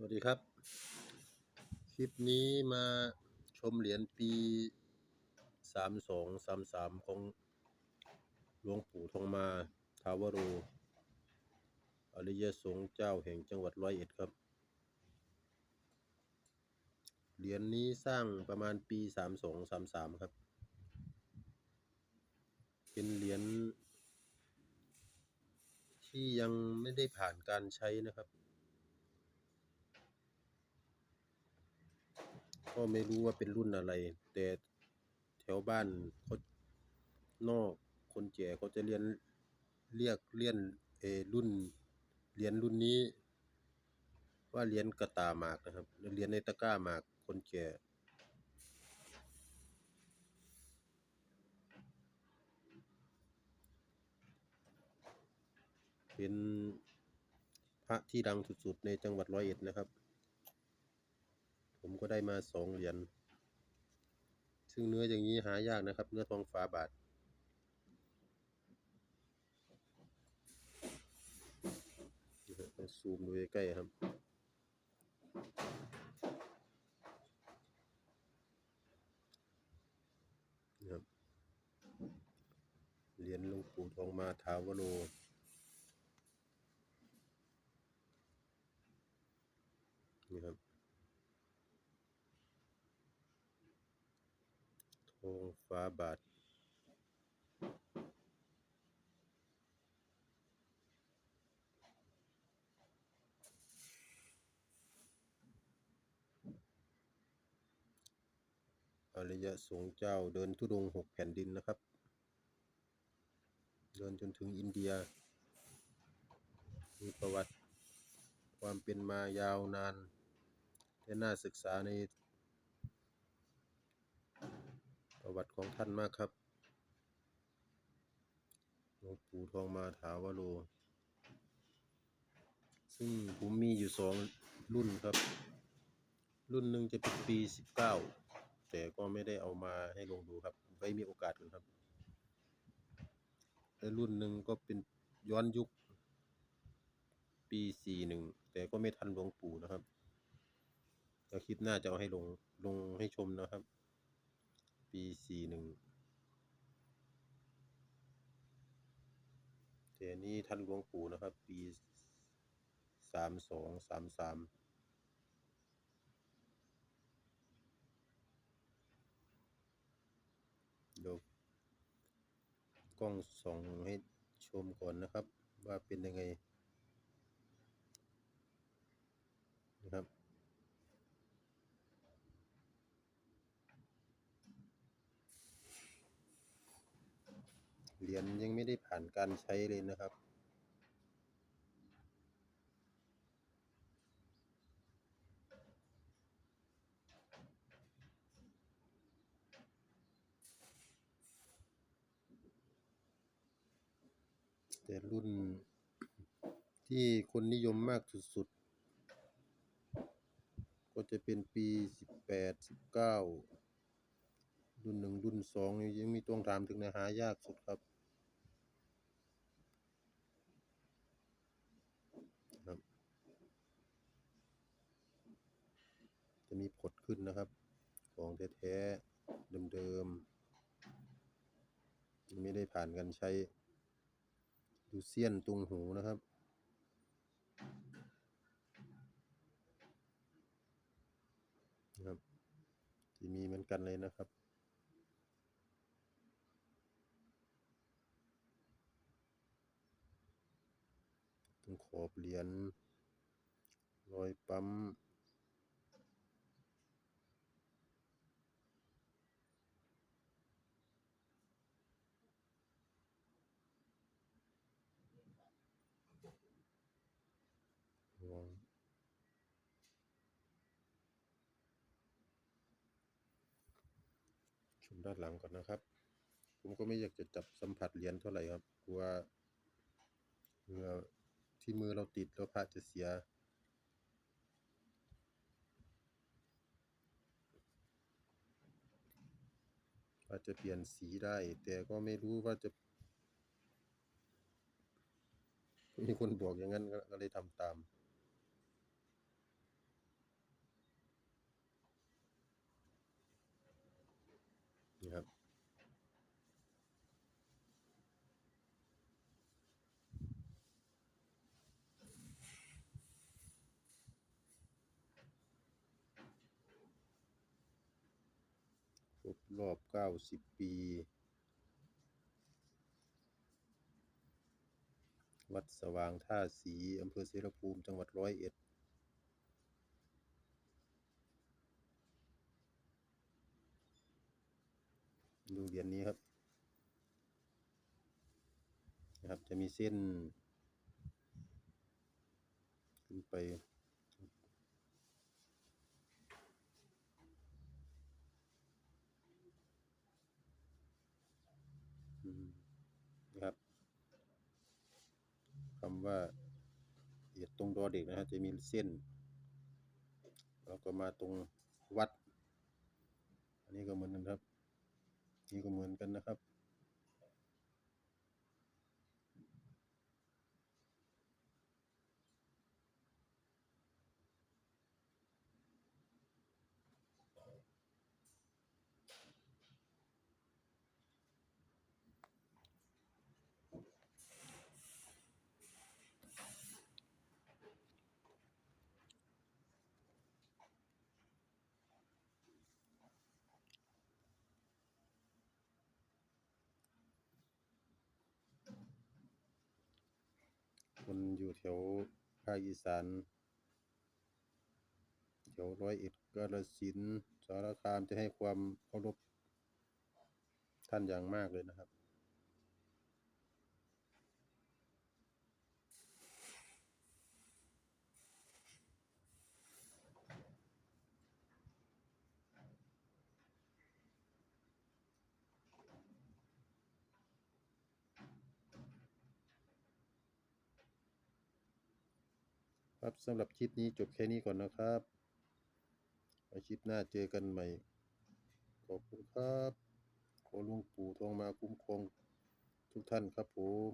สวัสดีครับ คลิปนี้มาชมเหรียญปีสามสองสามสามของหลวงปู่ทองมาทาวโรอริยสงฆ์เจ้าแห่งจังหวัดร้อยเอ็ดครับ เหรียญนี้สร้างประมาณปีสามสองสามสามครับ เป็นเหรียญที่ยังไม่ได้ผ่านการใช้นะครับ ก็ไม่รู้ว่าเป็นรุ่นอะไร แต่แถวบ้านเขานอกคนแก่เขาจะเรียนเรียกเรียนเอรุ่นเหรียญรุ่นนี้ ว่าเหรียญกระตาหมากนะครับเหรียญในตะกร้าหมากคนแก่เป็นพระที่ดังสุดๆในจังหวัดร้อยเอ็ดนะครับ ผมก็ได้มาสองเหรียญซึ่งเนื้ออย่างนี้หายากนะครับ เนื้อทองฟ้าบาท ซูมดูใกล้ๆครับนี่ครับเหรียญหลวงปู่ทองมาทาวโร นี่ครับ ทอง ฟ้าบาท อริยสงฆ์เจ้าเดินทุดงหกแผ่นดินนะครับ เดินจนถึงอินเดีย มีประวัติความเป็นมายาวนานและน่าศึกษาใน ประวัติของท่านมากครับหลวงปู่ทองมาถาวโรซึ่งผมมีอยู่สองรุ่นครับ รุ่นหนึ่งจะเป็นปีสิบเก้าแต่ก็ไม่ได้เอามาให้ลงดูครับไว้มีโอกาสกันครับ และรุ่นหนึ่งก็เป็นย้อนยุค ปีสี่หนึ่งแต่ก็ไม่ทันหลวงปู่นะครับก็คลิปหน้าจะเอาให้ลงลงให้ชมนะครับ ปีสี่หนึ่งแต่อันนี้ท่านหลวงปู่นะครับ ปีสามสองสามสามเดี๋ยวกล้องส่องให้ชมก่อนนะครับ ว่าเป็นยังไงนะครับ เหรียญยังไม่ได้ผ่านการใช้เลยนะครับ แต่รุ่นที่คนนิยมมากสุดๆ ก็จะเป็นปีสิบแปดสิบเก้า รุ่นหนึ่งรุ่นสองนี่ยังมีต้องถามถึงเนื้อหายากสุดครับครับจะมีผดขึ้นนะครับ ของแท้ๆเดิมๆยังไม่ได้ผ่านการใช้ ดูเสี้ยนตรงหูนะครับนะครับที่มีเหมือนกันเลยนะครับ ตรง ขอบเหรียญรอยปั๊มลองชมด้านหลังก่อนนะครับ ผมก็ไม่อยากจะจับสัมผัสเหรียญเท่าไหร่ครับกลัวเหงื่อ ที่มือเราติดแล้วพระจะเสีย อาจจะเปลี่ยนสีได้ แต่ก็ไม่รู้ว่าจะ มีคนบอกอย่างนั้นก็ก็เลยทำตาม ค รบรอบเก้าสิบปี วัดสว่างท่าสีอำเภอเสรภูมิจังหวัดร้อยเอ็ดดูเหรียญนี้ครับนะครับ จะมีเส้น ขึ้นไป อืมนะครับ คำว่าเอียดตรงดอเด็กนะครับจะมีเส้น แล้วก็มาตรงวัด อันนี้ก็เหมือนกันครับ นี่ก็เหมือนกันนะครับ คนอยู่แถวภาคอีสานแถวร้อยเอ็ดกาฬสินธุ์สารคามจะให้ความเคารพท่านอย่างมากเลยนะครับ ครับสำหรับคลิปนี้จบแค่นี้ก่อนนะครับไว้คลิปหน้าเจอกันใหม่ ขอบคุณครับ ขอหลวงปู่ทองมาคุ้มครองทุกท่านครับผม